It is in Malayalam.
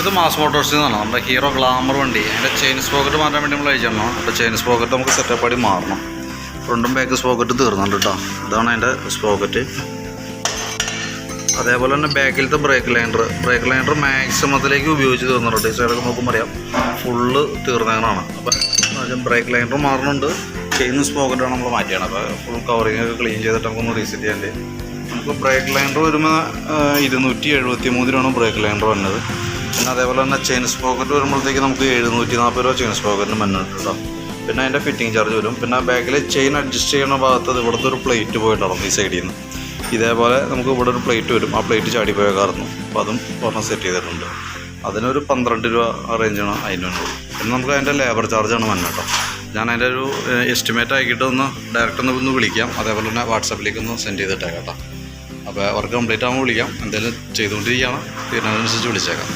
ഇത് മാസ് മോട്ടോഴ്സിൽ നിന്നാണ്. നമ്മുടെ ഹീറോ ഗ്ലാമർ വണ്ടി. അതിന്റെ ചെയിൻ സ്പോക്കറ്റ് മാറ്റാൻ വേണ്ടി നമ്മൾ അയച്ചിടണം അപ്പോൾ ചെയിൻ സ്പോക്കറ്റ് നമുക്ക് സെറ്റപ്പ് ആയി മാറണം. ഫ്രണ്ടും ബാക്ക് സ്പോക്കറ്റ് തീർന്നുണ്ട് കേട്ടോ ഇതാണ് അതിന്റെ സ്പോക്കറ്റ് അതേപോലെ തന്നെ ബാക്കിലത്തെ ബ്രേക്ക് ലൈൻഡർ ബ്രേക്ക് ലൈൻഡർ മാക്സിമത്തിലേക്ക് ഉപയോഗിച്ച് തീർന്നുണ്ട് ഈ സൈഡൊക്കെ നോക്കുമ്പോൾ അറിയാം ഫുള്ള് തീർന്നതാണ് അപ്പം ബ്രേക്ക് ലൈൻഡർ മാറുന്നുണ്ട് ചെയിൻ സ്പോക്കറ്റാണ് നമ്മൾ മാറ്റിയാണ്. അപ്പോൾ ഫുൾ കവറിങ് ഒക്കെ ക്ലീൻ ചെയ്തിട്ട് നമുക്കൊന്ന് റീസെറ്റ് ചെയ്യേണ്ടി നമുക്ക് ബ്രേക്ക് ലൈൻഡർ വരുമ്പോൾ ഇരുന്നൂറ്റി എഴുപത്തി മൂന്നിലാണ് ബ്രേക്ക് ലൈൻഡർ വന്നത്. പിന്നെ അതേപോലെ തന്നെ ചെയിൻ സ്പോക്കറ്റ് വരുമ്പോഴത്തേക്ക് നമുക്ക് എഴുന്നൂറ്റി നാൽപ്പത് രൂപ ചെയിൻ സ്പോക്കറ്റിന് മഞ്ഞിട്ട് കേട്ടോ പിന്നെ അതിന്റെ ഫിറ്റിംഗ് ചാർജ് വരും. പിന്നെ ബാക്കിൽ ചെയിൻ അഡ്ജസ്റ്റ് ചെയ്യുന്ന ഭാഗത്ത് ഇവിടുത്തെ ഒരു പ്ലേറ്റ് പോയിട്ടുണ്ടാവും ഈ സൈഡിൽ നിന്ന് ഇതേപോലെ നമുക്ക് ഇവിടെ ഒരു പ്ലേറ്റ് വരും. ആ പ്ലേറ്റ് ചാടി പോയക്കാർന്നു അപ്പോൾ അതും ഒരെണ്ണം സെറ്റ് ചെയ്തിട്ടുണ്ട്. അതിനൊരു പന്ത്രണ്ട് രൂപ റേഞ്ചാണ് അതിന് അതിനുണ്ട് പിന്നെ നമുക്ക് അതിന്റെ ലേബർ ചാർജാണ് മഞ്ഞ കേട്ടോ. ഞാൻ അതിന്റെ ഒരു എസ്റ്റിമേറ്റ് ആക്കിയിട്ട് ഒന്ന് ഡയറക്റ്റ് ഒന്ന് വിളിക്കാം. അതേപോലെ തന്നെ വാട്സാപ്പിലേക്ക് ഒന്ന് സെൻഡ് ചെയ്തിട്ടേക്കാം കേട്ടോ. അപ്പോൾ വർക്ക് കംപ്ലീറ്റ് ആകുമ്പോൾ വിളിക്കാം. എന്തെങ്കിലും ചെയ്തുകൊണ്ടിരിക്കുകയാണ്. തീരുമാനമനുസരിച്ച് വിളിച്ചേക്കാം.